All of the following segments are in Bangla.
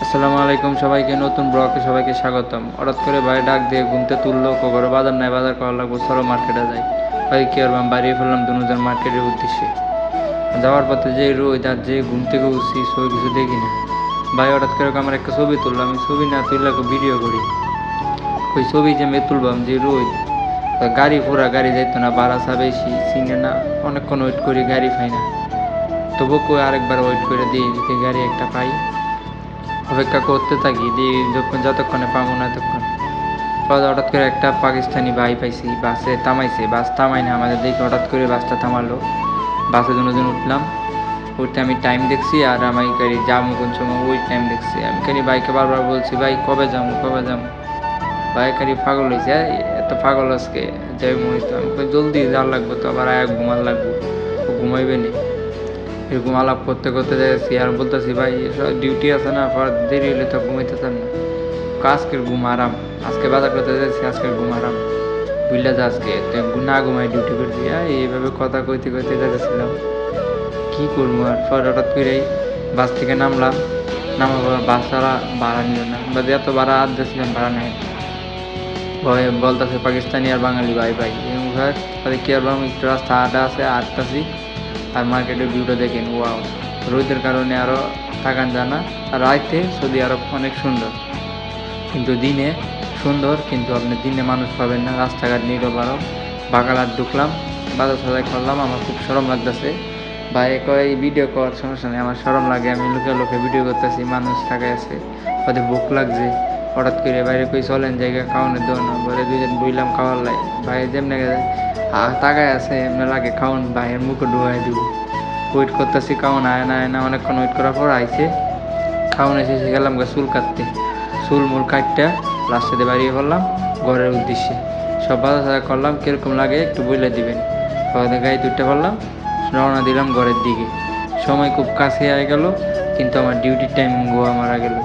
আসসালামু আলাইকুম সবাইকে, নতুন ব্লকে সবাইকে স্বাগতম। হঠাৎ করে ভাই ডাক দিয়ে ঘুমতে তুললো কবরে বাজার নাই, বাজার করা লাগবো সরো মার্কেটে যাই। ভাই, কি করবাম বাড়িয়ে ফেললাম দুজন মার্কেটের উদ্দেশ্যে। যাওয়ার পথে যে রোদ আর যে ঘুম থেকে উঠছি সব কিছু দেখি না। ভাই, হঠাৎ করে আমার একটা ছবি তুললাম আমি ছবি না তুললে ভিডিও করি। ওই ছবি যে আমি তুলবাম যে রোদ গাড়ি পুরা গাড়ি যাইতো না বাড়া সা বেশি, চিনে না, অনেকক্ষণ ওয়েট করি, গাড়ি পাই না। তবু কই আরেকবার ওয়েট করে দিই যদি গাড়ি একটা পাই। অপেক্ষা করতে থাকি যখন যতক্ষণে পাবো না ততক্ষণ। হঠাৎ করে একটা পাকিস্তানি ভাই পাইছি, বাসে থামাইছে, বাস থামাই না আমাদের দেখে হঠাৎ করে বাসটা থামালো। বাসে দুজন উঠলাম, উঠতে আমি টাইম দেখছি আর আমি গাড়ি যাব কোন সময়, ওই টাইম দেখছি। আমি খালি বাইকে বারবার বলছি, ভাই, কবে যাব কবে যাব? ভাই খালি পাগল হয়েছে এত পাগল আজকে যাই মনে আমি জলদি, যাওয়ার লাগবে তো, আবার আয়া ঘুমার লাগবে। ঘুমাইবে না। এরকম আলাপ করতে করতে যাচ্ছি আর বলতেছি, ভাই, এসব ডিউটি আছে না পর দেরি হলে তো ঘুমাইতে চান না আজকের ঘুম আরাম। আজকে বাজার করতে যাচ্ছি, আজকের ঘুম আরাম। বুঝলে যা আজকে না ঘুমাই ডিউটি করে দিয়া এইভাবে কথা কইতে কইতে যাচ্ছিলাম কি করব আর? পর হঠাৎ করেই বাস থেকে নামলাম। নামার পর বাস ছাড়া ভাড়া নিল না। বা এত ভাড়া আর যাচ্ছিলাম ভাড়া নেয় বলতেছে, পাকিস্তানি আর বাঙালি ভাই ভাই। তাহলে কি আর আমি একটু রাস্তা আটা আছে আটটাছি আর মার্কেটের ভিউটা দেখেন ওয়াও রোদের কারণে আরও থাকান যায় না। আর রাইতে সৌদি আরব অনেক সুন্দর। কিন্তু দিনে সুন্দর, কিন্তু আপনি দিনে মানুষ পাবেন না। রাস্তাঘাট নিরবারও বাগালার ঢুকলাম, বাজার সাজাই করলাম, আমার খুব সরম লাগতেছে। ভাই, কয়, ভিডিও করার সমস্যা নেই, আমার সরম লাগে। আমি লোকে লোকে ভিডিও করতেছি, মানুষ থাকায় আছে ওদের ভুক লাগছে। হঠাৎ করে বাইরে কই চলেন জায়গা খাওয়ানোর না বলে দুজন বইলাম খাওয়ার লাই। ভাই যেমনি তাকায় আছে, এমনি লাগে খাওয়ান ভাইয়ের মুখে ডুবাই দিব। ওয়েট করতেছি, খাওয়ান আয় না আয় না, অনেকক্ষণ ওয়েট করার পর আইছে। খাওয়ান এসে গেলাম চুল কাটতে। চুল মুল কাটটা লাস্টে বাড়িয়ে পড়লাম ঘরের উদ্দেশ্যে। সব সাজা করলাম, কীরকম লাগে একটু বলে দিবেন। সবাই গাড়ি তুলতে পারলাম রওনা দিলাম ঘরের দিকে। সময় খুব কাছে আয় গেল, কিন্তু আমার ডিউটির টাইম গোয়া মারা গেল।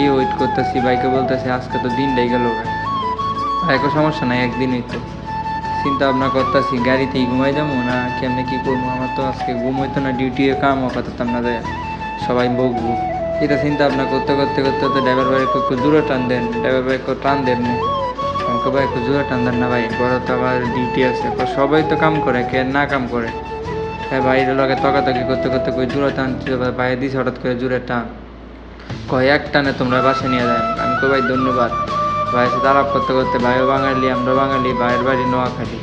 এই ওয়েট করতেছি? বাইকে বলতেছি, আজকে তো দিনটাই গেল ভাই। বাইকের সমস্যা নাই একদিনই তো চিন্তা ভাবনা করতেছি, গাড়িতেই ঘুমাই যাব না? কেমনে কি করব? আমার তো আজকে ঘুম হইতো না ডিউটি কাম পাতাম না যায় সবাই বকবো। এটা চিন্তা ভাবনা করতে করতে করতে করতে ড্রাইভার ভাই একটু জোরে টান দেন। ড্রাইভার ভাই একটু টান দেন না। আমাকে ভাই একটু জোরে টান দেন না ভাই বড় তো আবার ডিউটি আছে। সবাই তো কাম করে, কে না কাম করে? হ্যাঁ ভাইয়ের লগে তকাতকি করতে করতে কই জোরে টান। ভাই দিস হঠাৎ করে জোরে টান। কয়, এক টানে তোমরা বাসে নিয়ে যান। আমি কই, ভাই, ধন্যবাদ। ভাইয়ের সাথে আলাপ করতে করতে ভাইও বাঙালি আমরা বাঙালি, ভাইয়ের বাড়ি নোয়াখালী।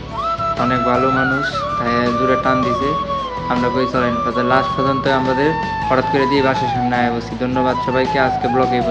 অনেক ভালো মানুষ, তাই দূরে টান দিছে। আমরা কই, চলেন। লাস্ট পর্যন্ত আমাদের হঠাৎ করে দিয়ে বাসের সামনে আয় বসি। ধন্যবাদ সবাইকে, আজকে ব্লগে